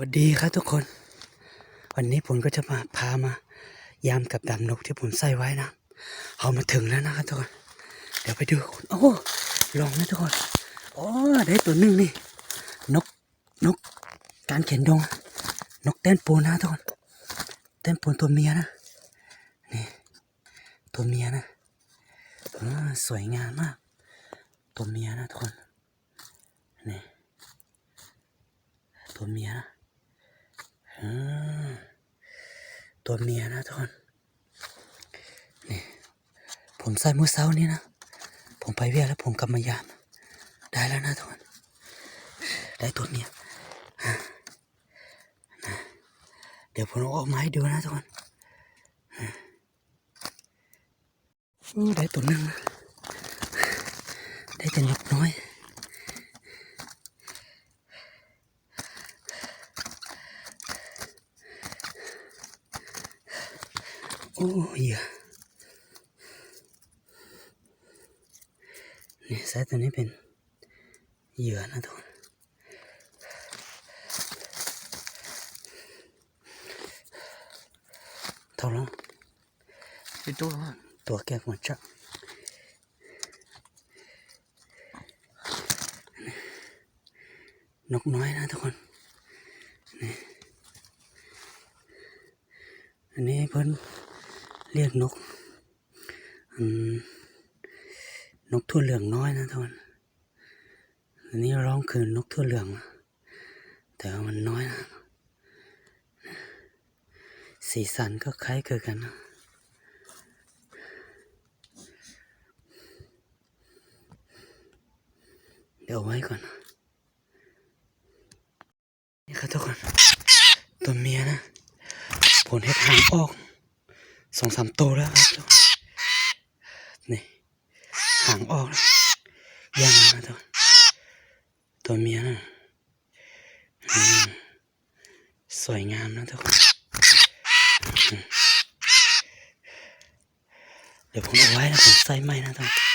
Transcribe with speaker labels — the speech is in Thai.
Speaker 1: วัสดีครับทุกคน วันนี้ผมก็จะมาพามายามกับดักนกที่ผมใส่ไว้นะเอามาถึงแล้วนะครับทุกคน เดี๋ยวไปดูกันโอ้ลองนะทุกคนโอ้ได้ตัวหนึ่งนี่ นกนกการเข็นดง นกเต้นปูนนะทุกคน เต้นปูนตัวเมียนะนี่ตัวเมียนะสวยงามมาก ตัวเมียนะทุกคนนี่ตัวเมียนะ อ่า ตัวเมียนะทุกคนนี่ผมใส่เมื่อเช้านี้นะ ผมไปเวียแล้วผมกลับมายาม ได้แล้วนะทุกคน ได้ตัวเมียเดี๋ยวผมเอาอกมาให้ดูนะทุกคนได้ตัวหนึ่งนะได้แต่นกน้อย โอ้เหยื่อนี่สายตัวนี้เป็นเหยื่อนะทุกคนเท่าไหร่
Speaker 2: พี่ตัวว่า
Speaker 1: ตัวแก้หัวจักนกน้อยนะทุกคน นี่ อันนี้เพิ่น เรียกนกนกทั่วเหลืองน้อยนะทุกคนอันนี้ร้องคือนกทั่วเหลือง แต่ว่ามันน้อยนะ สีสันก็คล้ายคือกันนะเดี๋ยวไว้ก่อน นี่ครับทุกคน ตัวเมียนะ ผลเห็ดหางออก สองสามตัวแล้วครับนี่หางออกแล้วย่ามันนะทุกคนตัวเมียนะสวยงามนะทุกคนเดี๋ยวผมเอาไว้นะผมใส่ไม้นะทุกคน